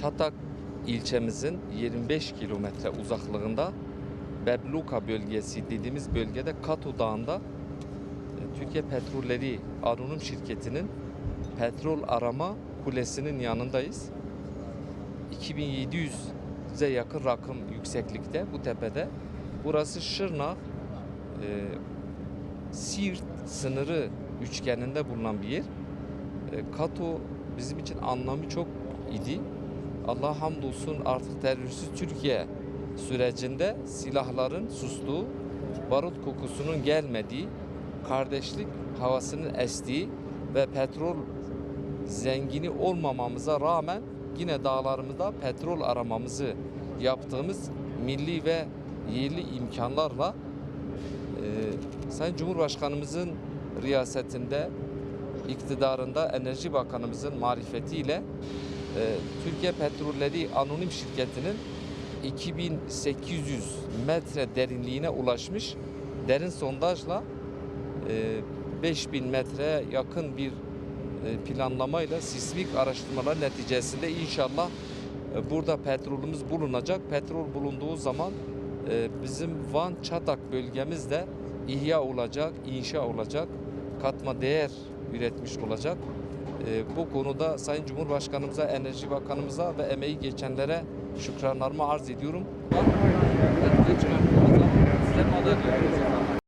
Çatak ilçemizin 25 kilometre uzaklığında Bebluka bölgesi dediğimiz bölgede Katu Dağı'nda e, Türkiye Petrolleri Anonim Şirketi'nin petrol arama kulesinin yanındayız. 2700'e yakın rakım yükseklikte bu tepede. Burası Şırnak e, Siirt sınırı üçgeninde bulunan bir yer. E, Kato bizim için anlamı çok idi. Allah hamdolsun artık terörsüz Türkiye sürecinde silahların sustuğu, barut kokusunun gelmediği, kardeşlik havasının estiği ve petrol zengini olmamamıza rağmen yine dağlarımızda petrol aramamızı yaptığımız milli ve yerli imkanlarla e, Sayın Cumhurbaşkanımızın riyasetinde, iktidarında Enerji Bakanımızın marifetiyle Türkiye Petrolleri Anonim Şirketi'nin 2800 metre derinliğine ulaşmış derin sondajla e, 5000 metreye yakın bir e, planlamayla sismik araştırmalar neticesinde inşallah e, burada petrolümüz bulunacak. Petrol bulunduğu zaman e, bizim Van Çatak bölgemizde ihya olacak, inşa olacak, katma değer üretmiş olacak. E, Bu konuda Sayın Cumhurbaşkanımıza, Enerji Bakanımıza ve emeği geçenlere şükranlarımı arz ediyorum. Size madalya.